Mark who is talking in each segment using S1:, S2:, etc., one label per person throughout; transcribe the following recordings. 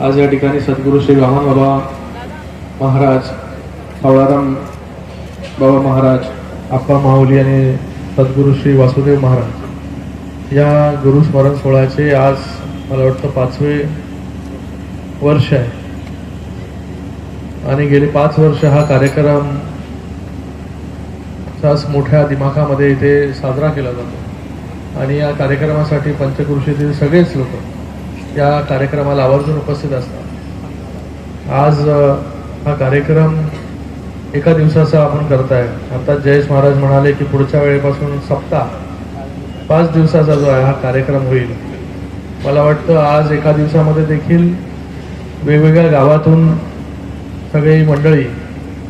S1: आज या ठिकाणी सद्गुरू श्री वामन बाबा महाराज सावळाराम बाबा महाराज आप्पा माऊली आणि सद्गुरू श्री वासुदेव महाराज या गुरुस्मरण सोहळ्याचे आज मला वाटतं पाचवे वर्ष आहे. आणि गेले पाच वर्ष हा कार्यक्रम तास मोठ्या दिमाखामध्ये इथे साजरा केला जातो. आणि या कार्यक्रमासाठी पंचकृषीतील सगळेच लोक या कार्यक्रमाला आवर्जून उपस्थित असतात. आज हा कार्यक्रम एका दिवसाचा आपण करताय. आता जयेश महाराज म्हणाले की पुढच्या वेळेपासून सप्ताह पाच दिवसाचा जो आहे हा कार्यक्रम होईल. मला वाटतं आज एका दिवसामध्ये देखील वेगवेगळ्या गावातून सगळी मंडळी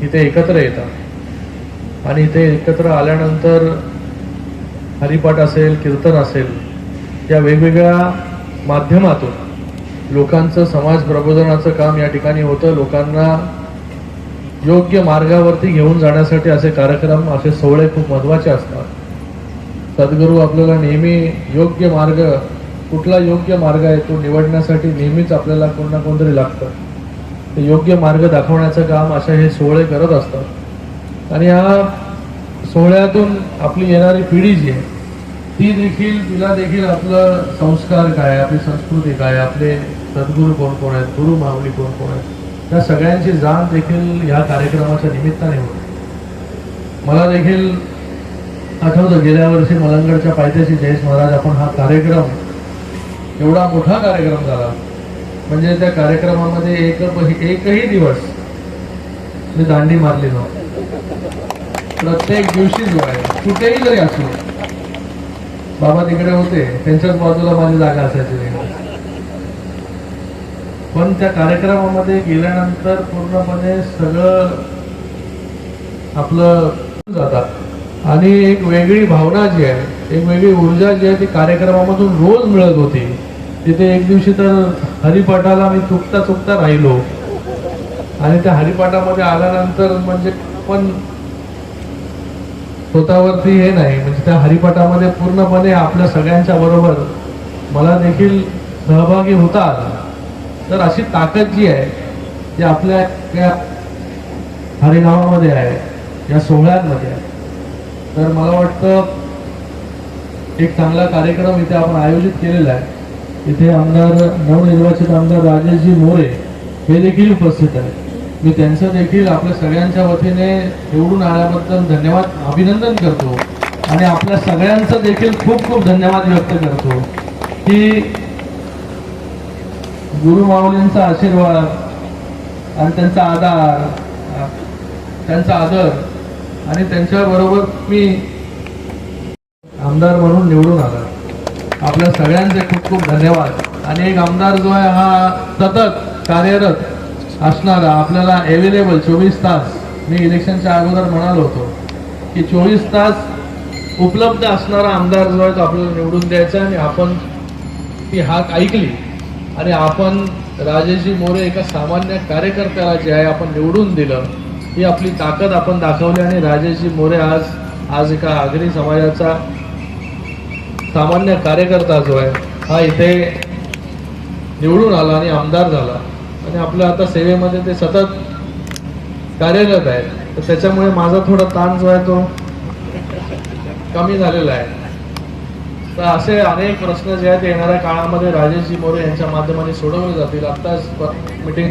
S1: इथे एकत्र येतात. आणि इथे एकत्र आल्यानंतर हरिपाठ असेल कीर्तन असेल या वेगवेगळ्या माध्यमातून. लोकांचं समाज प्रबोधनाचं काम या ठिकाणी होतं. लोकांना योग्य मार्गावरती घेऊन जाण्यासाठी असे कार्यक्रम असे सोहळे खूप महत्त्वाचे असतात. सद्गुरू आपल्याला नेहमी योग्य मार्ग कुठला योग्य मार्ग आहे तो निवडण्यासाठी नेहमीच आपल्याला कोण ना कोणतरी लागतं. ते योग्य मार्ग दाखवण्याचं काम अशा हे सोहळे करत असतात. आणि या सोहळ्यातून आपली येणारी पिढी जी आहे ती देखील तिला देखील आपलं संस्कार काय आपली संस्कृती काय आपले सद्गुरू कोण कोण आहेत गुरु माऊली कोण कोण आहेत या सगळ्यांची जाण देखील या कार्यक्रमाच्या निमित्ताने होते. मला देखील आठवतं गेल्या वर्षी मलंगडच्या पायथ्याशी जयेश महाराज आपण हा कार्यक्रम एवढा मोठा कार्यक्रम झाला. म्हणजे त्या कार्यक्रमामध्ये एक एकही दिवस मी दांडी मारली नव्हती. प्रत्येक दिवशी जो आहे कुठेही जरी असलो. बाबा तिकडे होते त्यांच्याच बाजूला माझी जागा असायची पण त्या कार्यक्रमामध्ये गेल्यानंतर पूर्णपणे सगळं आपलं जातात. आणि एक वेगळी भावना जी आहे एक वेगळी ऊर्जा जी आहे ती कार्यक्रमामधून रोज मिळत होती. तिथे एक दिवशी तर हरिपाठाला मी चुकता चुकता राहिलो. आणि त्या हरिपाठामध्ये आल्यानंतर म्हणजे पण स्वतःवरती हे नाही म्हणजे त्या हरिपाठामध्ये पूर्णपणे आपल्या सगळ्यांच्या बरोबर मला देखील सहभागी होता आला तर अशी ताकद जी आहे ती आपल्या या हरिनामामध्ये आहे या सोहळ्यांमध्ये आहे. तर मला वाटतं एक चांगला कार्यक्रम इथे आपण आयोजित केलेला आहे. इथे आमदार नवनिर्वाचित आमदार राजेशजी मोरे हे देखील उपस्थित आहेत. मी त्यांचं देखील आपल्या सगळ्यांच्या वतीने निवडून आल्याबद्दल धन्यवाद अभिनंदन करतो. आणि आपल्या सगळ्यांचं देखील खूप खूप धन्यवाद व्यक्त करतो. की गुरु माऊलींचा आशीर्वाद आणि त्यांचा आधार त्यांचा आदर आणि त्यांच्याबरोबर मी आमदार म्हणून निवडून आला. आपल्या सगळ्यांचे खूप खूप धन्यवाद. आणि एक आमदार जो आहे हा सतत कार्यरत असणारा आपल्याला अवेलेबल चोवीस तास मी इलेक्शनच्या अगोदर म्हणालो होतो की चोवीस तास उपलब्ध असणारा आमदार जो आहे तो आपल्याला निवडून द्यायचा आणि आपण ती हाक ऐकली. आणि आपण राजेशजी मोरे एका सामान्य कार्यकर्त्याला जे आहे आपण निवडून दिलं ही आपली ताकद आपण दाखवली आणि राजेशजी मोरे आज आज एका आगरी समाजाचा सामान्य कार्यकर्ता जो आहे हा इथे निवडून आला आणि आमदार झाला. आणि आपलं आता सेवेमध्ये ते सतत कार्यरत आहे तर त्याच्यामुळे माझा थोडा ताण जो आहे तो कमी झालेला आहे. तर असे अनेक प्रश्न जे आहेत येणाऱ्या काळामध्ये राजेशजी मोरे यांच्या माध्यमाने सोडवले जातील. आत्ताच मिटिंग